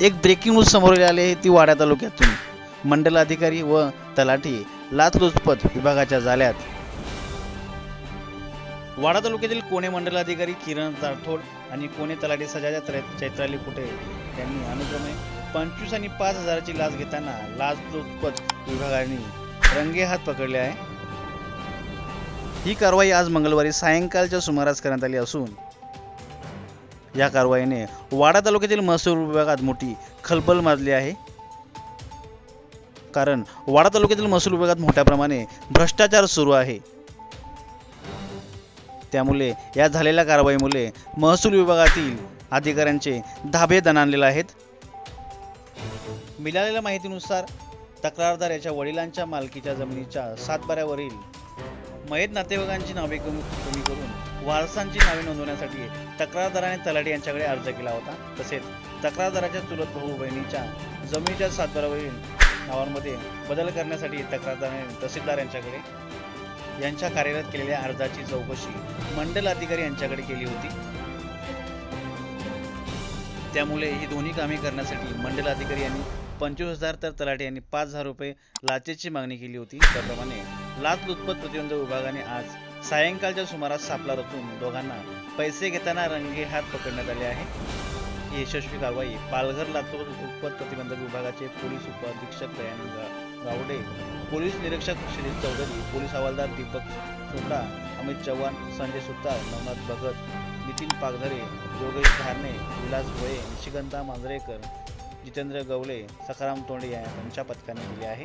एक breaking news समोर आली आहे ती वाडा तालुक्यातून. मंडल अधिकारी व तलाठी लाचलुचपत विभागाच्या जाल्यात वाडा तालुक्यातील कोणे मंडल अधिकारी किरण राठोड आणि कोणे तलाठी सजाजा चैत्राली कुटे यांनी अनुक्रमे पंचवीस आणि पाच हजाराची लाच घेताना लाचलुचपत विभागाने रंगेहात पकडले आहे. ही कारवाई आज मंगळवारी सायंकाळच्या सुमारास करण्यात आली असून या कारवाईने वाडा तालुक्यातील महसूल विभागात मोठी खलबल माजली आहे. कारण वाडा तालुक्यातील महसूल विभागात मोठ्या प्रमाणे भ्रष्टाचार सुरू आहे. त्यामुळे या झालेल्या कारवाईमुळे महसूल विभागातील अधिकाऱ्यांचे धाबे दणाणलेले आहेत. मिळालेल्या माहितीनुसार तक्रारदार याच्या वडिलांच्या मालकीच्या जमिनीच्या सातबाऱ्यावरील मयत नातेवाईकांची नावे कमी कमी करून वारसांची नावे नोंदवण्यासाठी तक्रारदाराने तलाठी यांच्याकडे अर्ज केला होता. तसेच तक्रारदाराच्या चुलत भाऊ बहिणीच्या जमिनीच्या सातबारावरील नावांमध्ये बदल करण्यासाठी तक्रारदाराने तहसीलदार यांच्याकडे यांच्या कार्यरत केलेल्या अर्जाची चौकशी मंडल अधिकारी यांच्याकडे केली होती. त्यामुळे ही दोन्ही कामे करण्यासाठी मंडल अधिकारी यांनी पंचवीस हजार तर तलाठी यांनी पाच हजार रुपये लाचेची मागणी केली होती. त्याप्रमाणे लाचलुचपत प्रतिबंध विभागाने आज सायंकाळच्या सुमारास सापळा रचून दोघांना पैसे घेताना रंगे हात पकडण्यात आले आहे. ही यशस्वी कारवाई पालघर लाचलुचपत प्रतिबंधक विभागाचे पोलीस उपअधीक्षक दयानंद गावडे पोलीस निरीक्षक श्री चौधरी पोलीस हवालदार दीपक चोपडा अमित चव्हाण संजय सुतार नवनाथ भगत नितीन पागधरे योगेश धारणे विलास भोये निशिगंधा मांजरेकर जितेंद्र गवळे सखाराम तोंडे या- यांच्या पथकाने दिले आहे.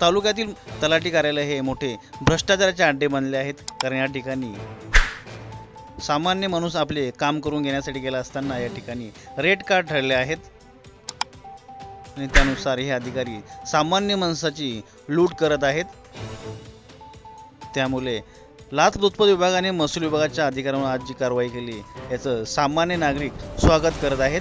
तालुक्यातील तलाठी कार्यालय हे मोठे भ्रष्टाचाराचे अड्डे बनले आहेत. कारण या ठिकाणी सामान्य माणूस आपले काम करून घेण्यासाठी गेला असताना या ठिकाणी रेट कार्ड ठरले आहेत. आणि त्यानुसार हे अधिकारी सामान्य माणसाची लूट करत आहेत. त्यामुळे लाचलुचपत विभागाने महसूल विभागाच्या अधिकाऱ्यांवर आज जी कारवाई केली याचं सामान्य नागरिक स्वागत करत आहेत.